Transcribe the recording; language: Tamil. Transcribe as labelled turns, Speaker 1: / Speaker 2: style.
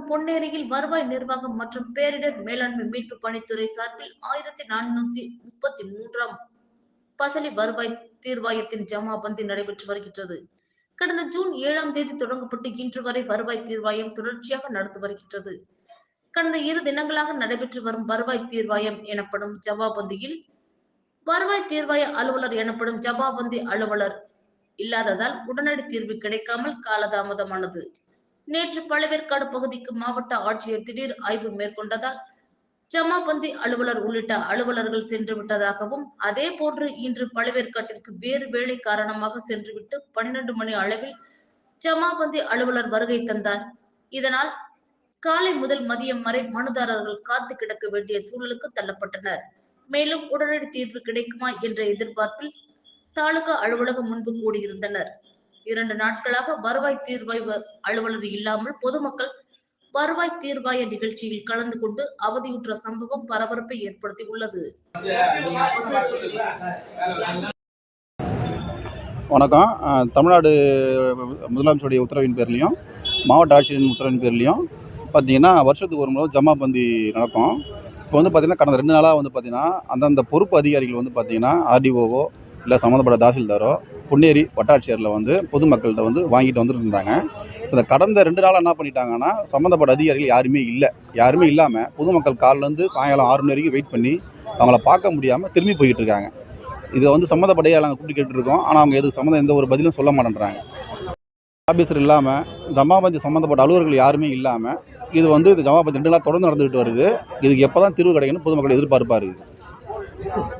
Speaker 1: பொன்னேரியில் வருவாய் நிர்வாகம் மற்றும் பேரிடர் மேலாண்மை மீட்பு பணித்துறை சார்பில் ஆயிரத்தி நானூத்தி முப்பத்தி மூன்றாம் பசலி வருவாய் தீர்வாயத்தின் ஜமாபந்தி நடைபெற்று வருகின்றது. கடந்த ஜூன் ஏழாம் தேதி தொடங்கப்பட்டு இன்று வரை வருவாய் தீர்வாயம் தொடர்ச்சியாக நடந்து வருகின்றது. கடந்த இரு தினங்களாக நடைபெற்று வரும் வருவாய் தீர்வாயம் எனப்படும் ஜவாபந்தியில் வருவாய் தீர்வாய அலுவலர் எனப்படும் ஜவாபந்தி அலுவலர் இல்லாததால் உடனடி தீர்வு கிடைக்காமல் காலதாமதமானது. நேற்று பழவேற்காடு பகுதிக்கு மாவட்ட ஆட்சியர் திடீர் ஆய்வு மேற்கொண்டதால் ஜமாபந்தி அலுவலர் உள்ளிட்ட அலுவலர்கள் சென்று விட்டதாகவும் அதே போன்று இன்று பழவேற்காட்டிற்கு வேறு வேலை காரணமாக சென்றுவிட்டு பன்னிரண்டு மணி அளவில் ஜமாபந்தி அலுவலர் வருகை தந்தார். இதனால் காலை முதல் மதியம் வரை மனுதாரர்கள் காத்து கிடக்க வேண்டிய சூழலுக்கு தள்ளப்பட்டனர். மேலும் உடனடி தீர்வு கிடைக்குமா என்ற எதிர்பார்ப்பில் தாலுகா அலுவலகம் முன்பு கூடியிருந்தனர். இரண்டு நாட்களாக வருவாய் தீர்வாய் அலுவலர் இல்லாமல் பொதுமக்கள் வருவாய் தீர்வாய நிகழ்ச்சியில் கலந்து கொண்டு அவதியுற்ற சம்பவம் பரபரப்பை ஏற்படுத்தி உள்ளது.
Speaker 2: வணக்கம். தமிழ்நாடு முதலமைச்சருடைய உத்தரவின் பேர்லையும் மாவட்ட ஆட்சியரின் உத்தரவின் பேர்லையும் பார்த்தீங்கன்னா வருஷத்துக்கு ஒரு முறை ஜமாபந்தி நடக்கும். இப்போ வந்து பார்த்திங்கன்னா கடந்த ரெண்டு நாளாக வந்து பார்த்திங்கன்னா அந்தந்த பொறுப்பு அதிகாரிகள் வந்து பார்த்திங்கன்னா ஆர்டிஓவோ இல்லை சம்மந்தப்பட்ட தாசில்தாரோ பொன்னேரி வட்டாட்சியரில் வந்து பொதுமக்கள்கிட்ட வந்து வாங்கிட்டு வந்துட்டு இருந்தாங்க இந்த கடந்த ரெண்டு நாளாக என்ன பண்ணிட்டாங்கன்னா சம்மந்தப்பட்ட அதிகாரிகள் யாருமே இல்லை. யாருமே இல்லாமல் பொதுமக்கள் காலிலேருந்து சாயங்காலம் ஆறு மணி வரைக்கும் வெயிட் பண்ணி அவங்கள பார்க்க முடியாமல் திரும்பி போய்கிட்டு இருக்காங்க இதை வந்து சம்மந்தப்படையாக நாங்கள் கூட்டி கேட்டுருக்கோம். ஆனால் அவங்க எதுக்கு சம்மந்தம் எந்த ஒரு பதிலும் சொல்ல மாட்டேன்றாங்க. ஆஃபீஸர் இல்லாமல் ஜமாபந்தி சம்மந்தப்பட்ட அலுவலர்கள் யாருமே இல்லாமல் இது வந்து இது ஜமாபந்தி ரெண்டு நாள் தொடர்ந்து நடந்துகிட்டு வருது. இதுக்கு எப்போ தான் தீர்வு கிடைக்குன்னு பொதுமக்கள் எதிர்பார்ப்பாரு